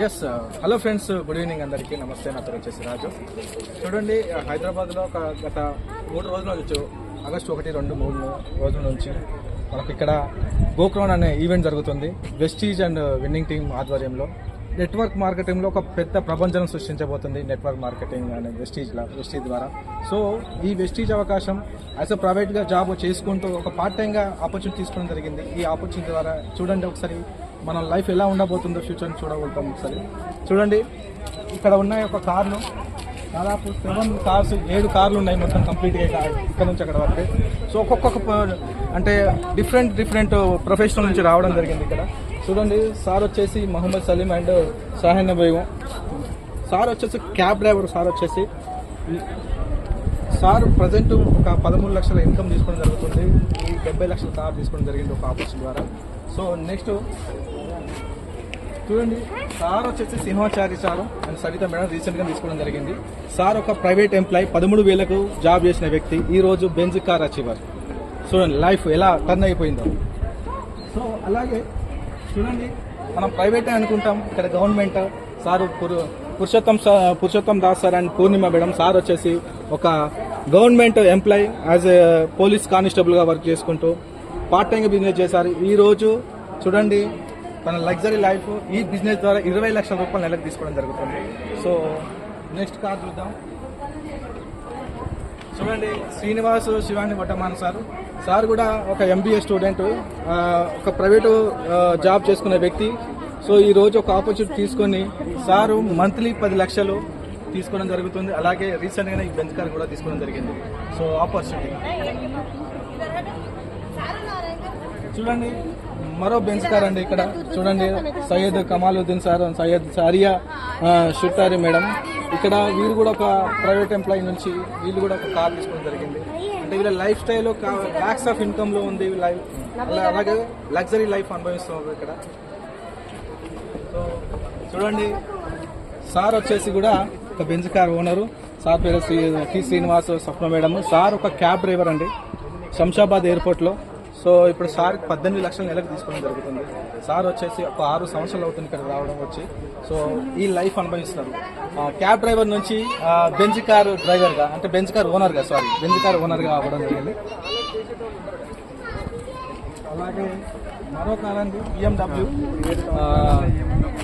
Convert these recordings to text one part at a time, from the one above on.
Yes hello friends good evening అందరికీ. నమస్తే. నా పేరు వచ్చేసి రాజు. చూడండి హైదరాబాద్లో ఒక గత మూడు రోజుల నుంచి ఆగస్టు ఒకటి రెండు మూడు రోజుల నుంచి మనకి ఇక్కడ గోక్రోన్ అనే ఈవెంట్ జరుగుతుంది. వెస్టీజ్ అండ్ విన్నింగ్ టీమ్ ఆధ్వర్యంలో. నెట్వర్క్ మార్కెటింగ్లో ఒక పెద్ద ప్రపంచం సృష్టించబోతుంది నెట్వర్క్ మార్కెటింగ్ అనే వెస్టీజ్ వెస్టీజ్ ద్వారా. సో ఈ వెస్టీజ్ అవకాశం యాజ్ అ ప్రైవేట్గా జాబ్ చేసుకుంటూ ఒక పార్ట్ టైంగా ఆపర్చునిటీ తీసుకోవడం జరిగింది. ఈ ఆపర్చునిటీ ద్వారా చూడండి ఒకసారి మన లైఫ్ ఎలా ఉండబోతుందో ఫ్యూచర్ని చూడగలుగుతాం ఒకసారి. చూడండి ఇక్కడ ఉన్నాయి ఒక కార్లు. దాదాపు సెవెన్ కార్స్ ఏడు కార్లు ఉన్నాయి మొత్తం కంప్లీట్గా ఇక్కడ ఇక్కడ నుంచి అక్కడ వరకు. సో ఒక్కొక్క అంటే డిఫరెంట్ డిఫరెంట్ ప్రొఫెషనల్ నుంచి రావడం జరిగింది ఇక్కడ. చూడండి సార్ వచ్చేసి మహమ్మద్ సలీం అండ్ షాహిన్ బేగం సార్ వచ్చేసి క్యాబ్ డ్రైవర్ సార్ వచ్చేసి. సార్ ప్రజెంట్ ఒక పదమూడు లక్షల ఇన్కమ్ తీసుకోవడం జరుగుతుంది. ఈ డెబ్బై లక్షల కార్ తీసుకోవడం జరిగింది ఒక ఆఫీస్ ద్వారా. సో నెక్స్ట్ చూడండి సార్ వచ్చేసి Simhachari sir and Savitha madam రీసెంట్గా తీసుకోవడం జరిగింది. సార్ ఒక ప్రైవేట్ ఎంప్లాయ్ పదమూడు వేలకు జాబ్ చేసిన వ్యక్తి. ఈరోజు బెంజ్ కార్ అచీవర్ చూడండి లైఫ్ ఎలా టర్న్ అయిపోయిందో. సో అలాగే చూడండి మనం ప్రైవేటే అనుకుంటాం ఇక్కడ government sir పురు- Purushottam Purushottam Das sir and Purnima madam sir వచ్చేసి ఒక government employee as a police కానిస్టేబుల్గా work చేసుకుంటూ పార్ట్ టైంగా బిజినెస్ చేశారు. ఈ రోజు చూడండి తన లగ్జరీ లైఫ్ ఈ బిజినెస్ ద్వారా ఇరవై లక్షల రూపాయలు నెలకు తీసుకోవడం జరుగుతుంది. సో నెక్స్ట్ కార్ చూద్దాం. చూడండి శ్రీనివాస్ శివాని వటమాన్ సార్. సార్ కూడా ఒక ఎంబీఏ స్టూడెంట్ ఒక ప్రైవేటు జాబ్ చేసుకునే వ్యక్తి. సో ఈ రోజు ఒక ఆపర్చునిటీ తీసుకొని సారు మంత్లీ పది లక్షలు తీసుకోవడం జరుగుతుంది. అలాగే రీసెంట్గానే ఈ బెంచ్ కార్ కూడా తీసుకోవడం జరిగింది. సో ఆపర్చునిటీ చూడండి మరో బెంచ్ కార్ అండి ఇక్కడ. చూడండి సయ్యద్ కమాలుద్దీన్ సార్ సయ్యద్ సారియా షుట్టారి మేడం. ఇక్కడ వీరు కూడా ఒక ప్రైవేట్ ఎంప్లాయీ నుంచి వీళ్ళు కూడా ఒక కార్ తీసుకోవడం జరిగింది. అంటే వీళ్ళ లైఫ్ స్టైల్ బ్యాక్స్ ఆఫ్ ఇన్కమ్లో ఉంది లైఫ్ అలా- అలాగే లగ్జరీ లైఫ్ అనుభవిస్తున్నారు ఇక్కడ. సో చూడండి సార్ వచ్చేసి కూడా ఒక బెంచ్ కార్ ఓనరు సార్ పేరు శ్రీ శ్రీనివాస్ స్వప్న మేడం. సార్ ఒక క్యాబ్ డ్రైవర్ అండి. శంషాబాద్ ఎయిర్పోర్ట్లో. సో ఇప్పుడు సార్ పద్దెనిమిది లక్షల నెలకు తీసుకోవడం జరుగుతుంది. సార్ వచ్చేసి ఒక ఆరు సంవత్సరాలు అవుతుంది ఇక్కడ రావడం వచ్చి. సో ఈ లైఫ్ అనుభవిస్తున్నారు. క్యాబ్ డ్రైవర్ నుంచి బెంజ్ కార్ డ్రైవర్గా అంటే బెంజ్ కార్ ఓనర్గా సారీ బెంజ్ కార్ ఓనర్గా అవ్వడం జరిగింది. అలాగే మరో కాలానికి BMW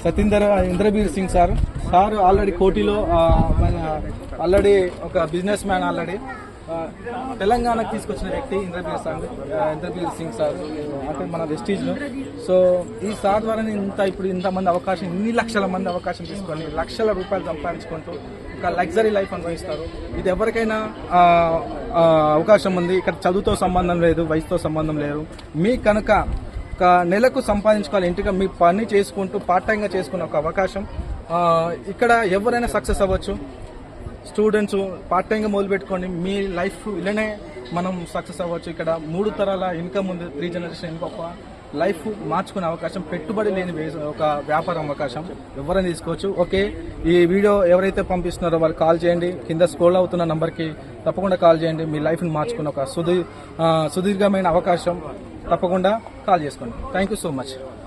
Satinder Indrabir Singh sir. Sir already కోటిలో already ఒక బిజినెస్ మ్యాన్ ఆల్రెడీ. తెలంగాణకు తీసుకొచ్చిన వ్యక్తి ఇంద్రబీర్ సార్ ఇంద్రబీర్ సింగ్ సార్. అంటే మన వెస్టీజ్లో. సో ఈ సార్ ద్వారానే ఇంత ఇప్పుడు ఇంతమంది అవకాశం ఇన్ని లక్షల మంది అవకాశం తీసుకొని లక్షల రూపాయలు సంపాదించుకుంటూ ఒక లగ్జరీ లైఫ్ అనుభవిస్తారు. ఇది ఎవరికైనా అవకాశం ఉంది. ఇక్కడ చదువుతో సంబంధం లేదు వయసుతో సంబంధం లేదు. మీ కనుక ఒక నెలకు సంపాదించుకోవాలి ఇంటిగా మీ పని చేసుకుంటూ పార్ట్ టైంగా చేసుకునే ఒక అవకాశం. ఇక్కడ ఎవరైనా సక్సెస్ అవ్వచ్చు. స్టూడెంట్స్ పార్ట్ టైంగా మొదలు పెట్టుకోండి మీ లైఫ్ ఇలానే మనం సక్సెస్ అవ్వచ్చు. ఇక్కడ మూడు తరాల ఇన్కమ్ ఉంది త్రీ జనరేషన్ ఇంకొక లైఫ్ మార్చుకునే అవకాశం పెట్టుబడి లేని వే- ఒక వ్యాపారం అవకాశం ఎవరైనా తీసుకోవచ్చు. ఓకే ఈ వీడియో ఎవరైతే పంపిస్తున్నారో వాళ్ళు కాల్ చేయండి. కింద స్క్రోల్ అవుతున్న నంబర్కి తప్పకుండా కాల్ చేయండి. మీ లైఫ్ని మార్చుకునే ఒక సుదీ సుదీర్ఘమైన అవకాశం తప్పకుండా కాల్ చేసుకోండి. Thank you so much.